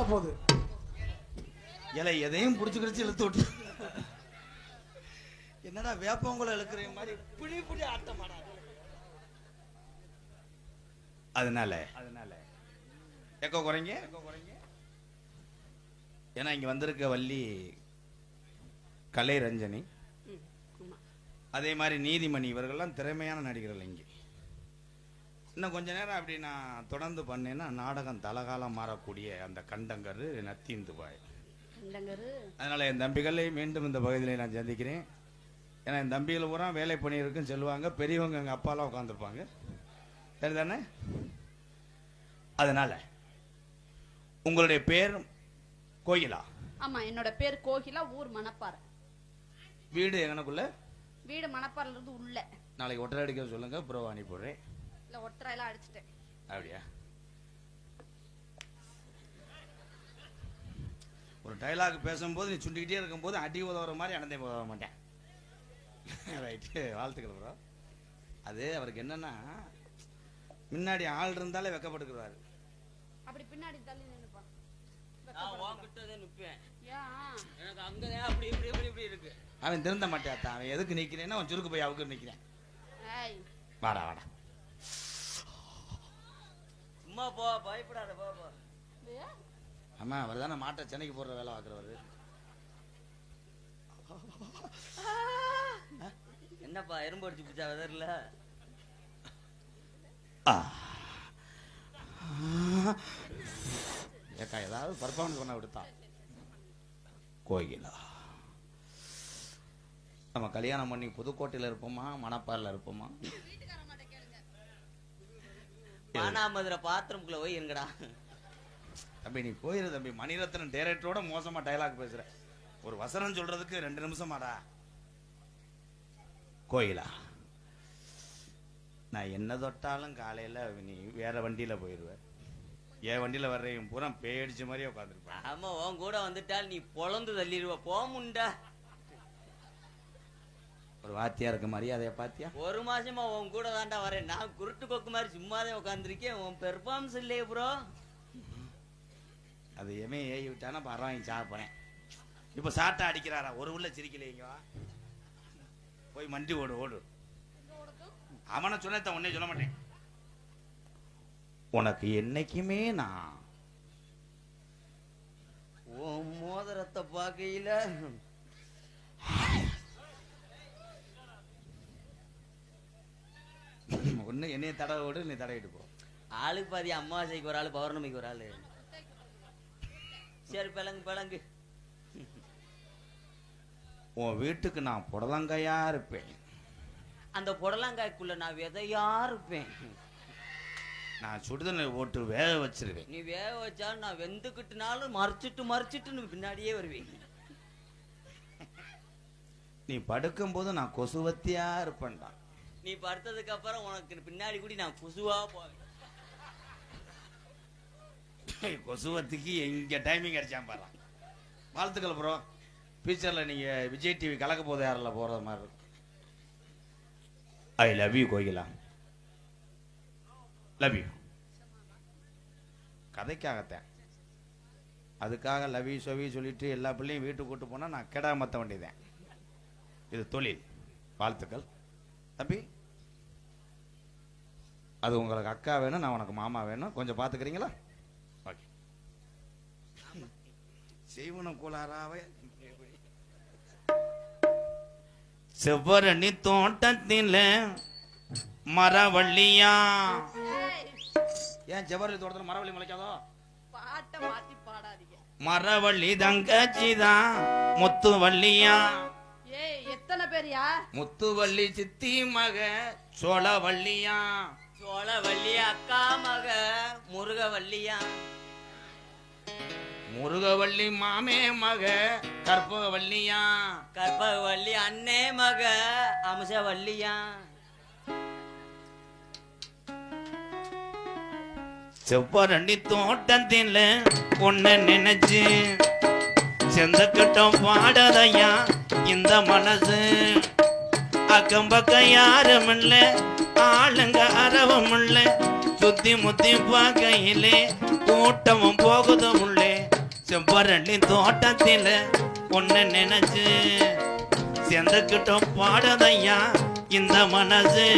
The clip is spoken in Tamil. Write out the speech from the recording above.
ஆக போகுது. இலை எதையும் புடிச்சு கிடிச்சு இழுத்து விட்டு. என்னடா வேப்பங்குளம் இழுக்கிற மாதிரி புடி புடி ஆட்டமாடா. அதனால அதனால. எக்கோ குறைங்க. ஏன்னா இங்க வந்திருக்க வள்ளி கலை ரஞ்சனி. அதே மாதிரி நீதிமணி இவர்கள்லாம் திறமையான நடிகர்கள் இங்கே. இன்னும் கொஞ்ச நேரம் அப்படி நான் தொடர்ந்து பண்ணேன்னா நாடகம் தலகாலம் மாறக்கூடிய அந்த கண்டங்கரு நத்தீந்து பாய். அதனால என் தம்பிகளை மீண்டும் இந்த பகுதியில் நான் சந்திக்கிறேன். ஏன்னா என் தம்பிகள் பூரா வேலை பண்ணியிருக்குன்னு சொல்லுவாங்க. பெரியவங்க எங்கள் அப்பாலாம் உட்காந்துருப்பாங்க சரிதானே? அதனால உங்களுடைய பேர் கோயிலா ஆமா என்னோட பேர் கோகிலா ஊர் மணப்பாறை. வீடு எங்கனக்குள்ள? வீடு மணப்பாறையில இருந்து உள்ள. நாளைக்கு ஒட்டரை அடிக்க சொல்லுங்க அப்புறம் அனுப்பிடுறேன் இல்ல ஒற்றை எல்லாம் அடிச்சிட்டேன். அப்படியா? ஒரு டைலாக் பேசும்போது நீ சுண்டிக்கிட்டே இருக்கும்போது அடி உதவுற மாதிரி அனந்தே உதவ மாட்டேன். ரைட்டு வாழ்த்துக்கள் ப்ரோ அது அவருக்கு என்னன்னா முன்னாடி ஆள் இருந்தாலே வெக்கப்பட்டுக்கிறாரு அப்படி பின்னாடி தள்ளி நின்னுப்பான். நான் உன்கிட்ட தான் நிப்பேன் ஏன்? எனக்கு அங்கதான் அப்படி இப்படி இப்படி இப்படி இருக்கு. அவன் திருந்த மாட்டான் அவன் எதுக்கு நிக்கிறேன்னா அவன் சுருக்கு போய் அவுக்கு நிக்கிறேன். வாடா வாடா. சும்மா போ பயப்படாத போ போ. அம்மா அவர் தானே மாட்டை சென்னைக்கு போடுற வேலை பார்க்குறவர். என்னப்பா எறும்பு அடிச்சு பிடிச்சா வெதர்ல ஏக்கா ஏதாவது பர்ஃபார்மன்ஸ் பண்ண விடுத்தா கோயிலா நம்ம கல்யாணம் பண்ணி புதுக்கோட்டையில் இருப்போமா மணப்பாறையில் இருப்போமா? மானாமதுரை பாத்திரம்குள்ள போய் இருங்கடா. தம்பி நீ போயிரு தம்பி. மணிரத்னம் டைரக்டரோட மோசமா டயலாக் பேசுற. ஒரு வசனம் சொல்றதுக்கு ரெண்டு நிமிஷமாடா. கோயிலா? நான் என்ன தொட்டாலும் காலையில நீ வேற வண்டியில போயிருவ. என் வண்டியில வர்றவன் பூரா பேடிச்ச மாதிரியே உட்காந்துருப்பேன் ஆமா உன் கூட வந்துட்டால் நீ பொழந்து தள்ளிடுவ. போமுண்டா. ஒரு வாத்தியாருக்கு மரியாதையை பாத்தியா? ஒரு மாசமா உன் கூட தாண்டா வரேன். நான் குருட்டு கொக்கு மாதிரி சும்மாதான் உட்காந்துருக்கேன் உன் பெர்ஃபார்மன்ஸ் இல்லையே ப்ரோ அது எமே ஏறி விட்டானா பரவாயில்ல சாப்பிட்றேன். இப்போ சாட்டா அடிக்கிறாரா? ஒரு உள்ள சிரிக்கலைங்க போய் மண்டி ஓடு ஓடு. அவனை சொன்னத உன்னே சொல்ல மாட்டேன். உனக்கு என்னைக்குமே நான் உன் மோதிரத்தை பார்க்கையில ஒன்று என்னைய தடவை ஓடு நீ தடவிட்டு போ. ஆளுக்கு பாதி அமாவாசைக்கு ஒரு ஆளு பௌர்ணமிக்கு ஒரு ஆளு. சரி பிளங்கு பிளங்கு உன் வீட்டுக்கு நான் புடலங்கையா இருப்பேன். அந்த புடலங்காய்க்குள்ள நான் விதையா இருப்பேன். நான் சுடுதண்ணி போட்டு வேக வச்சிருவேன். நீ வேக வச்சாலும் நான் வெந்துக்கிட்டுனாலும் மறைச்சிட்டு மறைச்சிட்டு பின்னாடியே வருவேன். நீ படுக்கும்போது நான் கொசுவத்தியா இருப்பேன்டா. நீ படுத்ததுக்கு அப்புறம் உனக்கு பின்னாடி கூடி நான் கொசுவா போவேன். கொசுவத்துக்கு எங்க டைமிங் அடிச்சான் பாரு. வாழ்த்துக்கள் ப்ரோ ஃபியூச்சர்ல நீங்க விஜய் டிவி கலக்க போது யாரில் போகிறது மாதிரி இருக்கும் I love you Kokila. Love you கதைக்காகத்தேன். அதுக்காக லவ் யூ சொவி சொல்லிட்டு எல்லா பிள்ளையும் வீட்டுக்கு கூட்டு போனா நான் கெடாமத்த வேண்டியதேன் இது தொழில். வாழ்த்துக்கள். தம்பி அது உங்களுக்கு அக்கா வேணும் நான் உனக்கு மாமா வேணும். கொஞ்சம் பார்த்துக்கிறீங்களா? ஓகே. செய்வன கோளாறாவே. செவ்வரணி தோட்டத்தில் மரவள்ளியா? ஏன் செவ்வரணி தோட்டத்தில் மரவள்ளி முளைக்காதோ? பாட்டை மாத்தி பாடாதீங்க. மரவள்ளி தங்கச்சிதான் முத்துவள்ளியா? எத்தனை பேரியா முத்துவள்ளி சித்தி மக சோழவள்ளியா. சோழவள்ளி அக்கா மக முருகவள்ளியா. முருகவள்ளி மாமே மக கற்பகவள்ளியா. கற்பகவள்ளி அண்ணே மக அம்சவள்ளியா. செவ்வரண்டி தோட்டத்தில் ஒண்ணு நினைச்சு செந்தக்கிட்டம் பாடதையா இந்த மனசு. அக்கம் பக்கம் யாரும் இல்லை ஆளுங்க அறவும் இல்லை சுத்தி முத்தி பார்க்கையிலே கூட்டமும் போகுதும் உள்ளே செவ்வரளி தோட்டத்தில் ஒன்று நினைச்சு. சேர்ந்துக்கிட்டோம் பாடதையா இந்த மனசு.